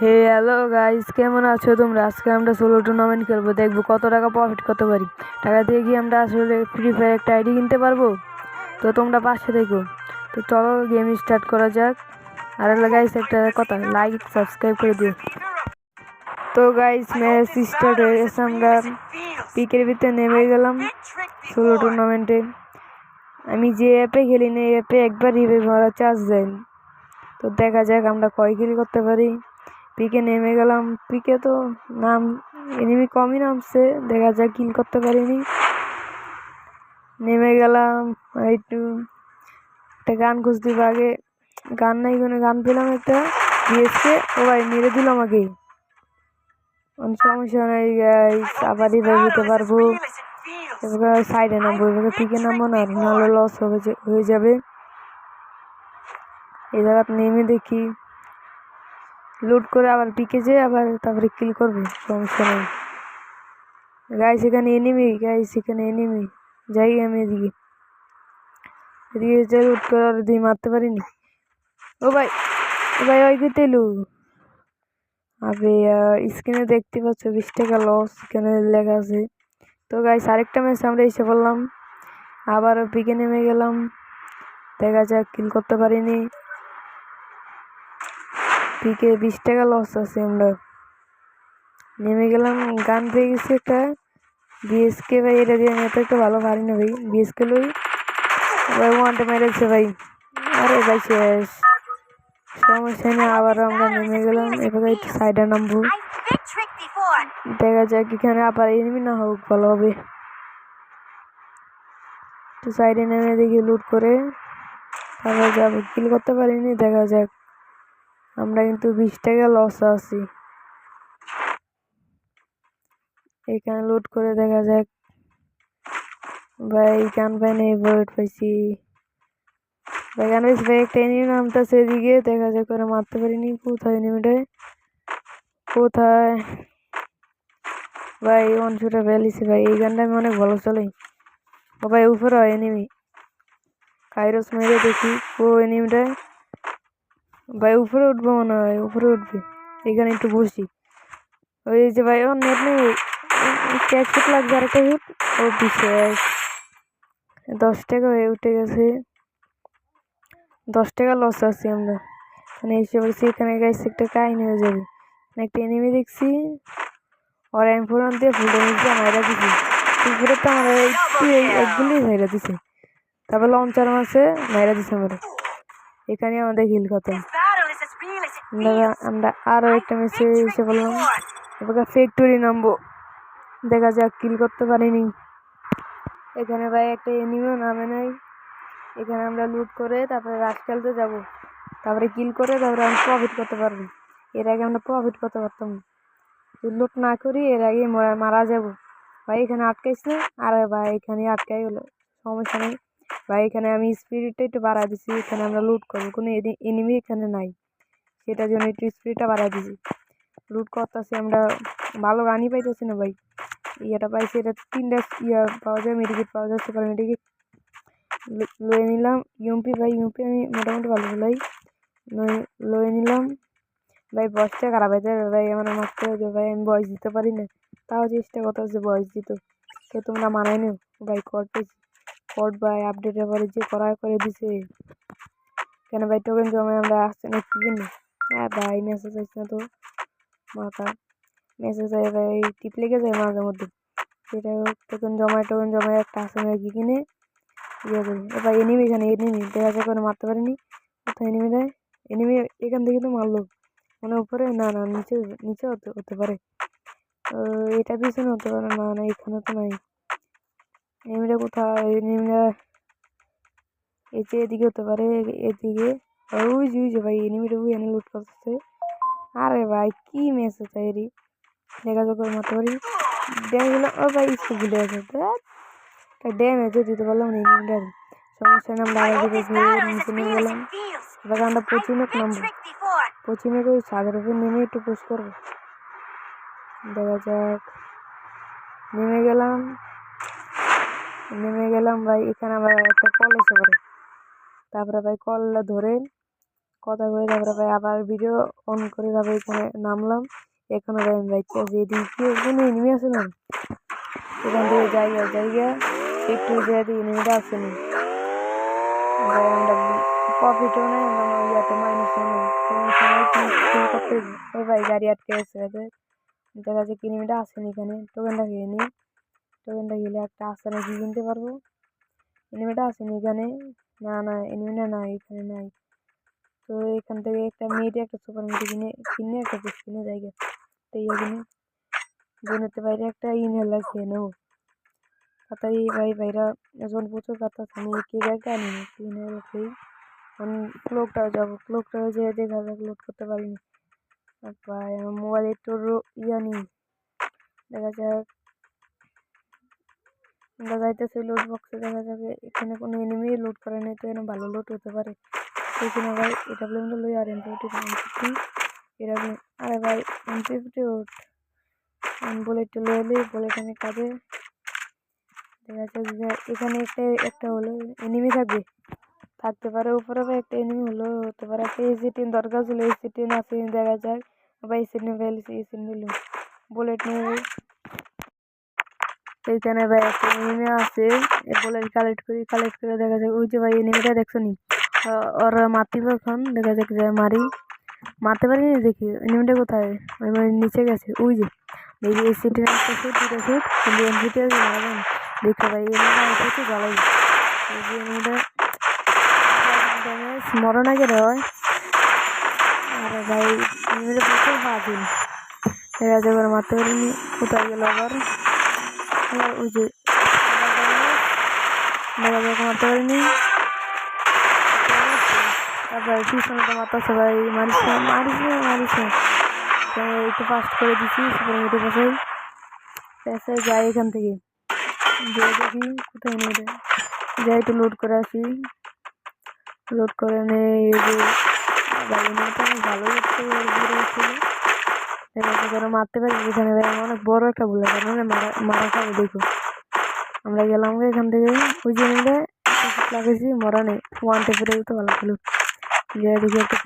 হে hello guys কেমন আছো তোমরা? আজকে আমরা সোলো টুর্নামেন্ট খেলব। দেখব কত টাকা প্রফিট করতে পারি। টাকা দিয়ে কি আমরা আসলে ফ্রি ফায়ার একটা আইডি কিনতে পারব? তো তোমরা পাশে দেখো তো চলো গেম স্টার্ট করা যাক। আর গাইস একটা কথা লাইক সাবস্ক্রাইব করে দিও। তো গাইস ম্যাচ স্টার্ট হয়ে গেছে আমরা। পিকের ভিতরে নেমে গেলাম সোলো টুর্নামেন্টে আমি যে অ্যাপে খেলি, না এই অ্যাপে একবার রিভে ভরা চার্জ দেয়। তো দেখা যাক আমরা কয় কিল করতে পারি। পিকে নেমে গেলাম। পিকে তো নাম এনিমি কমই নামছে, দেখা যাক কিল করতে পারিনি। নেমে গেলাম, একটু একটা গান খুঁজতে আগে। গান নাই কোনো, গান পেলাম একটা, বিএসকে, ও ভাই মেরে দিল আমাকে। অনেক সমস্যা নেই আবার রিভাইভ দিতে পারব। এবার সাইডে নামবো, এবার পিকে নামবো না, নাহলে লস হবে হয়ে যাবে। এই জায়গাতে নেমে দেখি। লুট করে আবার পিকে যেয়ে আবার তারপরে কিল করব, সমস্যা নেই। গাইস এখানে এনিমি গাইস এখানে এনিমি যাই আমি এদিকে। এদিকে যে লুট করে আর দিয়ে মারতে পারিনি। ও ভাই ও ভাই, ওই করতে এলু আবে স্ক্রিনে দেখতে পাচ্ছ, বিশ টাকা লস এখানে লেখা আছে। তো গাইস আরেকটা ম্যাচ আমরা এসে পড়লাম। আবারও পিকে নেমে গেলাম। দেখা যাক কিল করতে পারিনি। পিকে বিশ টাকা লস আছে আমরা নেমে গেলাম। গান পেয়ে গেছি একটা বিএসকে ভাই, এটা দিয়ে আমি এত একটা ভালো পারি না ভাই বিএসকে লই ভাই ওয়ানটা মেরেছে ভাই। আরে ভাই, শেষ। সমস্যা নেই, আবার আমরা নেমে গেলাম। এবার একটু সাইডে নামবো. দেখা যাক এখানে আবার এনিমি না হোক, ভালো হবে। তো সাইডে নেমে দেখি লুট করে। তারপর যাব। কিল করতে পারিনি, দেখা যাক। আমরা কিন্তু বিশ টাকা লস আছি। এখানে লোড করে দেখা যাক। ভাই, গান পাই নেই বুলেট পাইছি। ভাই, গান পাইছি ভাই, একটা এনিমি নামতেছে এদিকে। দেখা যাক করে মারতে পারিনি। কোথায় এনিমিটায় কোথায়? ভাই ওয়ান শুটে ফেলিছি ভাই। এই গানটা আমি অনেক ভালো চলে ও ভাই, উপরে হয় এনিমি কাইরস মেরে দেখি। ও এনিমিটায় ভাই, উপরে উঠবো মনে হয়, উপরে উঠবে। এখানে একটু বসি। ওই যে ভাই ও নেট নেই। এক ফুট লাগবে আর একটা ফুট? ও বিশেষ দশ টাকা হয়ে উঠে গেছে। দশ টাকা লস আছে আমরা। মানে এসে বলছি, এখানে গাইছে একটা কাহিনি হয়ে যাবে। মানে একটা এনিমি দেখছি। ওর আমি ফোরন দিয়ে ফুল ড্যামেজ দিয়ে মাইরা দিছি। উপরে তো আমার একটু একগুলি মাইরা দিছে। তারপর লঞ্চার মাসে মাইরা দিছে আমার। এখানে আমাদের হিল খতম It আমরা আরও একটা ম্যাচে এসে বললাম। এবার ফ্যাক্টরি নামবো। দেখা যাক কিল করতে পারিনি। এখানে ভাই একটা এনিমিও নামে নাই। এখানে আমরা লুট করে তারপরে রাত খেলতে যাব। তারপরে কিল করে তারপরে আমি প্রফিট করতে পারব। এর আগে আমরা প্রফিট করতে পারতাম লুট না করি, এর আগে মরা- যাব। ভাই এখানে আটকাইস না আরে ভাই, এখানে আটকাই গেলো। সমস্যা নেই। ভাই এখানে আমি স্পিরিটটা একটু বাড়া দিছি। এখানে আমরা লুট করব। কোনো এনিমি এখানে নাই। সেটার জন্য একটু স্পিডটা বাড়াই দিছি। লুট করতেছি আমরা, ভালো গানই পাইতেছি না ভাই। ইয়েটা পাইছি, এটা তিনটা ইয়া পাওয়া যায় মেডিকেট পাওয়া যাচ্ছে কারণ মেডিকেট লয়ে নিলাম ইউমপি ভাই ইউমপি আমি মোটামুটি ভালো চলাই লয়ে নিলাম। ভাই, বয়সটা খারাপ হয়েছে ভাই, আমার মারতে হয়েছে ভাই, আমি বয়স দিতে পারি না। তাও চেষ্টা করতে হচ্ছে বয়স দিত। তো তোমরা মানাই নিও, ভাই কট পেয়েছি কট ভাই আপডেটের পরে যে করা করে দিছে। কেন ভাই টোকেন জমে আমরা আসছে না কি হ্যাঁ ভাই মেসেজ আসছে না তো মাথা মেসেজ আয় ভাই টিপ লেগে যায় মাঝে মধ্যে সেটা টোকেন জমায় টোকেন জমায় একটা আসে না কি কিনে ইয়ে করি এবার এনিমি এখানে এনিমি দেখা যায় করে মারতে পারিনি কোথায় এনিমি দেয় এনিমি এখান থেকে তো মারলো মানে উপরে না না নিচে নিচে হতে হতে পারে এটা পিছনে হতে পারে না না এখানে তো নাই এনিমিটা কোথায় এনিমিটা এই যে এদিকে হতে পারে এদিকে ওই যে ওই যে ভাই এনিমিটা ওই এনে লুট করতেছে আরে ভাই কি আছে এরি দেখা যাক ওর মারতে পারি ড্যামেজ হলো ও ভাই স্কুল ভুলে গেছে ড্যামেজও দিতে পারলাম না এনিমিটার সমস্যা আমরা আগে নিচে নিয়ে গেলাম. এবার আমরা পচিনক নামবো Victric ওই ছাদের উপর নেমে একটু পুশ করব দেখা যাক নেমে গেলাম নেমে গেলাম ভাই এখানে আবার একটা কল এসে পড়ে তারপরে ভাই কলটা ধরে কথা কয়ে তারপরে ভাই আবার ভিডিও অন করে তারপরে এখানে নামলাম। এখানে ভাই আমি বাইক আছে এদিকে কোনো এনিমি আছে না এখান থেকে জায়গা জায়গা একটু দিয়ে এনিমিটা ভাই আমরা প্রফিটও এখানে। খেয়ে একটা কিনতে পারব? এখানে? না না এনিমিটা নাই, এখানে নাই। তো এখান থেকে একটা মেয়েটি একটা সুপার মেয়েটি কিনে কিনে একটা পিস কিনে জায়গা তো ইয়ে কিনে বোনেতে বাইরে একটা ইনহেলার খেয়ে নেব। তাড়াতাড়ি ভাই ভাইরা এখন প্রচুর কথা আমি কে ব্যাগটা আনি ইনহেলার খেয়ে এখন ক্লোকটা যাব ক্লোকটা যে দেখা যাক লোড করতে পারিনি ভাই, আমার মোবাইলে একটু ইয়া নেই। দেখা যাক। আমরা যাইতেছি লোড বক্সে দেখা যাবে এখানে কোনো এনিমি লোড করে নেই, তো এখানে ভালো লোড হতে পারে। এখানে ভাই এটা প্লেনটা লই আর এম ফিফটি এম ফিফটি এটা আরে ভাই এম ফিফটি ওট বুলেটটা লয়ে এলি বুলেট আমি কাজে এখানে একটা একটা হলো এনিমি থাকবে। থাকতে পারে উপরে ভাই একটা এনিমি হলো, হতে পারে একটা এসি টিন দরকার ছিল এসি টিন আছে, দেখা যাক। ভাই এসি নিয়ে ফেলেছি এসি নিলাম বুলেট নিয়ে এইখানে ভাই একটা এনিমি আছে বুলেট কালেক্ট করি কালেক্ট করে দেখা যাক। ওই যে ভাই এনিমিটা দেখছ নি? ওরা মাতিব এখন, দেখা যাক যে মারি। মারতে পারিনি দেখি এনিমিটা কোথায়? মানে নিচে গেছে, ওই যে। দেখি এই সিটি একটা শুট দুটো শুট কিন্তু এমপিটা মারাবেন দেখতে ভাই এনিমিটা প্রচুর ভালোই এই যে এনিমিটা ড্যামেজ মরণ আগে হয়। আরে ভাই এনিমিটা প্রচুর বাতিল দেখা যাক ওরা মারতে পারিনি কোথায় গেল আবার। ওই যে দেখা যাক মারতে পারিনি তারপর পিছনে তো মাথা সবাই মারিস না তো একটু ফাস্ট করে দিচ্ছি সুপার মিটে পাশে। পেশে যাই এখান থেকে। গিয়ে দেখি কোথায় নেই রে যাই একটু লোড করে আসি। লোড করে নে এই যে নিতে ভালো করে মারতে পারি এখানে অনেক বড় একটা ভুল কারণ মারা মারা খাবে, দেখো। আমরা গেলাম এখান থেকে। ওই যে নিলে লাগাইছি, মরা নেই। ওয়ান টেপে তো ভালো ছিল একটা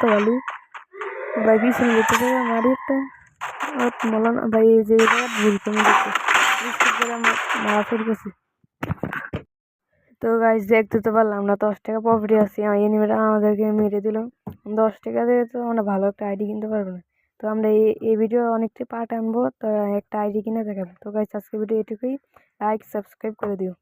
তো ভালোই। ভাই একটা ভাই এই যে ভুল মারা তো গাছ দেখতে তো পারলাম না দশ টাকা প্রফিটে আসছি আমার এনিমেটা আমাদেরকে মেরে দিল দশ টাকা দিয়ে তো আমরা ভালো একটা আইডি কিনতে পারব না। তো আমরা এই এই ভিডিও অনেকটা পার্ট আনব। তো একটা আইডি কিনে দেখাবো। তো গাছ আজকে ভিডিও এটুকুই। লাইক সাবস্ক্রাইব করে দিও।